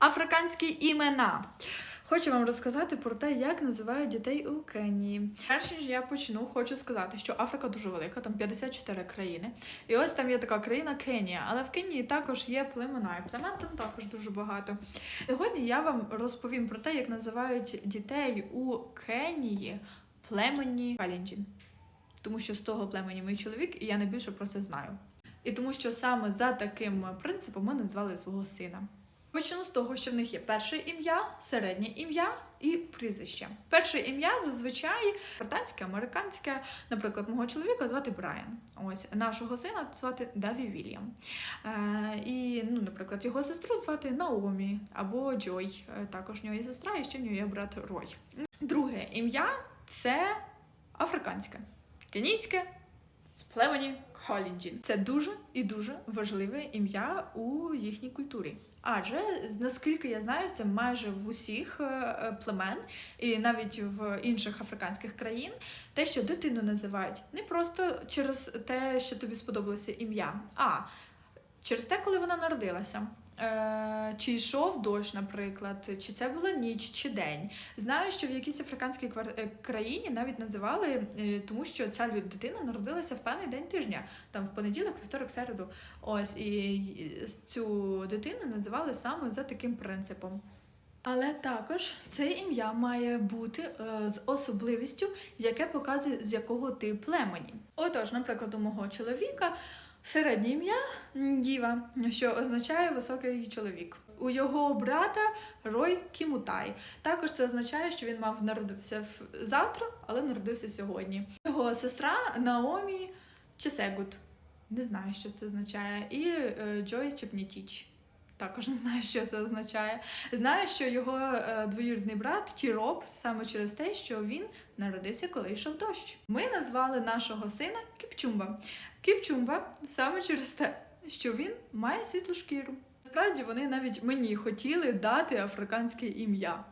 Африканські імена. Хочу вам розказати про те, як називають дітей у Кенії. Перш ніж я почну, хочу сказати, що Африка дуже велика, там 54 країни. І ось там є така країна Кенія, але в Кенії також є племена, і племен там також дуже багато. Сьогодні я вам розповім про те, як називають дітей у Кенії племені Калінджін. Тому що з того племені мій чоловік, і я найбільше про це знаю. І тому що саме за таким принципом ми назвали свого сина. Почну з того, що в них є перше ім'я, середнє ім'я і прізвище. Перше ім'я зазвичай британське, американське. Наприклад, мого чоловіка звати Брайан. Ось нашого сина звати Даві Вільям. Е, і, ну, наприклад, його сестру звати Наомі або Джой. Е, також в нього є сестра, і ще в нього є брат Рой. Друге ім'я це африканське, кенійське племені Холінджін. Це дуже і дуже важливе ім'я у їхній культурі. Адже наскільки я знаю, це майже в усіх е, е, племен і навіть в інших африканських країн те, що дитину називають не просто через те, що тобі сподобалося ім'я, а через те, коли вона народилася. Е, Чи йшов дощ, наприклад, чи це була ніч чи день. Знаю, що в якійсь африканській е, країні навіть називали, е, тому що ця дитина народилася в певний день тижня, там в понеділок, вівторок, середу. Ось і цю дитину називали саме за таким принципом. Але також це ім'я має бути е, з особливістю, яке показує, з якого ти племені. Отож, наприклад, у мого чоловіка середнє ім'я Діва, що означає високий чоловік. У його брата Рой Кімутай. Також це означає, що він мав народитися завтра, але народився сьогодні. Його сестра Наомі Чесегут. Не знаю, що це означає. І е, Джой Чепнітіч. Також не знаю, що це означає. Знаю, що його е, двоюрідний брат Тіроп саме через те, що він народився, коли йшов дощ. Ми назвали нашого сина Кіпчумба. Кіпчумба саме через те, що він має світлу шкіру. Насправді вони навіть мені хотіли дати африканське ім'я.